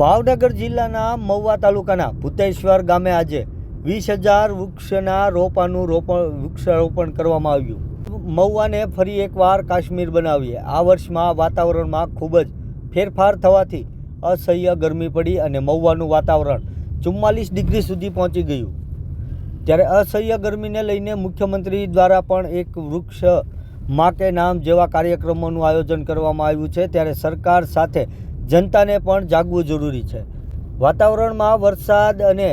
ભાવનગર જિલ્લાના મહુવા તાલુકાના ભૂતેશ્વર ગામે આજે વીસ હજાર વૃક્ષના રોપાનું રોપણ, વૃક્ષારોપણ કરવામાં આવ્યું. મહુવાને ફરી એકવાર કાશ્મીર બનાવીએ. આ વર્ષમાં વાતાવરણમાં ખૂબ જ ફેરફાર થવાથી અસહ્ય ગરમી પડી અને મહુવાનું વાતાવરણ ચુમ્માલીસ ડિગ્રી સુધી પહોંચી ગયું. ત્યારે અસહ્ય ગરમીને લઈને મુખ્યમંત્રી દ્વારા પણ એક વૃક્ષ મા કે નામ જેવા કાર્યક્રમોનું આયોજન કરવામાં આવ્યું છે. ત્યારે સરકાર સાથે જનતાને પણ જાગવું જરૂરી છે. વાતાવરણમાં વરસાદ અને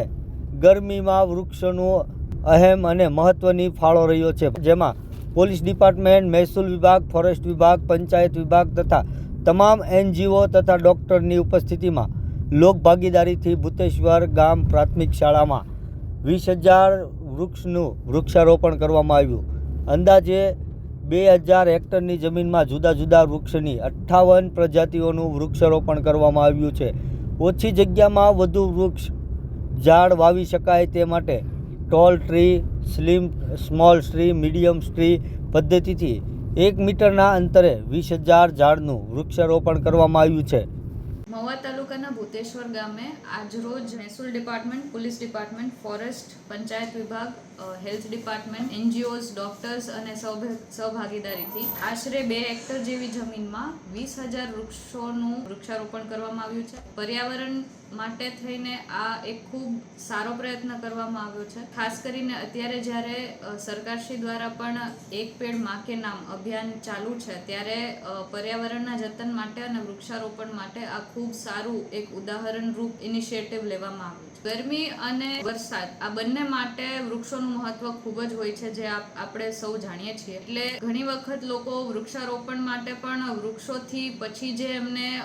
ગરમીમાં વૃક્ષનું અહેમ અને મહત્ત્વની ફાળો રહ્યો છે. જેમાં પોલીસ ડિપાર્ટમેન્ટ, મહેસૂલ વિભાગ, ફોરેસ્ટ વિભાગ, પંચાયત વિભાગ તથા તમામ એનજીઓ તથા ડૉક્ટરની ઉપસ્થિતિમાં લોકભાગીદારીથી ભૂતેશ્વર ગામ પ્રાથમિક શાળામાં વીસ હજાર વૃક્ષનું વૃક્ષારોપણ કરવામાં આવ્યું. અંદાજે બે હજાર હેક્ટરની જમીનમાં જુદા જુદા વૃક્ષની અઠ્ઠાવન પ્રજાતિઓનું વૃક્ષારોપણ કરવામાં આવ્યું છે. ઓછી જગ્યામાં વધુ વૃક્ષ ઝાડ વાવી શકાય તે માટે tall tree slim small tree medium tree પદ્ધતિથી એક મીટરના અંતરે વીસ હજાર ઝાડનું વૃક્ષારોપણ કરવામાં આવ્યું છે. મહુવા તાલુકાના ભૂતેશ્વર ગામે આજરોજ મહેસૂલ department, police department, forest, panchayat વિભાગ હેલ્થ ડિપાર્ટમેન્ટ, એનજીઓઝ, ડોક્ટર્સ અને સહભાગીદારીથી આશરે બે હેક્ટર જેવી જમીનમાં વીસ હજાર વૃક્ષોનું વૃક્ષારોપણ કરવામાં આવ્યું છે. પર્યાવરણ માટે થઈને આ એક ખૂબ સારો પ્રયત્ન કરવામાં આવ્યો છે. ખાસ કરીને અત્યારે જ્યારે સરકારશ્રી દ્વારા પણ એક પેડમાં કે નામ અભિયાન ચાલુ છે, ત્યારે પર્યાવરણના જતન માટે અને વૃક્ષારોપણ માટે આ ખૂબ સારું એક ઉદાહરણરૂપ ઇનિશિયેટિવ લેવામાં આવ્યું છે. ગરમી અને વરસાદ, આ બંને માટે વૃક્ષોનું મહત્વ ખૂબ જ હોય છે જે આપ- આપણે સૌ જાણીએ છીએ. એટલે ઘણી વખત લોકો વૃક્ષારોપણ માટે પણ વૃક્ષોથી પછી જે એમને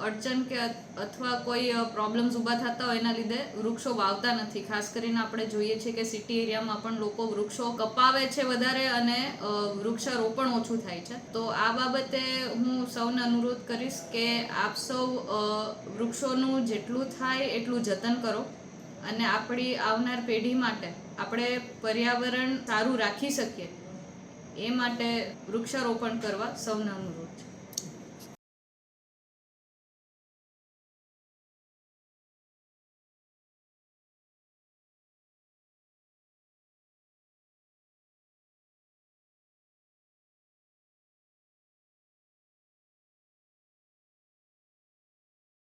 અડચણ કે અથવા કોઈ પ્રોબ્લેમ્સ ઊભા થતા હોય એના લીધે વૃક્ષો વાવતા નથી. ખાસ કરીને આપણે જોઈએ છીએ કે સિટી એરિયામાં પણ લોકો વૃક્ષો કપાવે છે વધારે અને વૃક્ષારોપણ ઓછું થાય છે. તો આ બાબતે હું સૌને અનુરોધ કરીશ કે આપ સૌ વૃક્ષોનું જેટલું થાય એટલું જતન કરો અને આપણી આવનાર પેઢી માટે આપણે પર્યાવરણ સારું રાખી શકીએ એ માટે વૃક્ષારોપણ કરવા સૌને અનુરોધ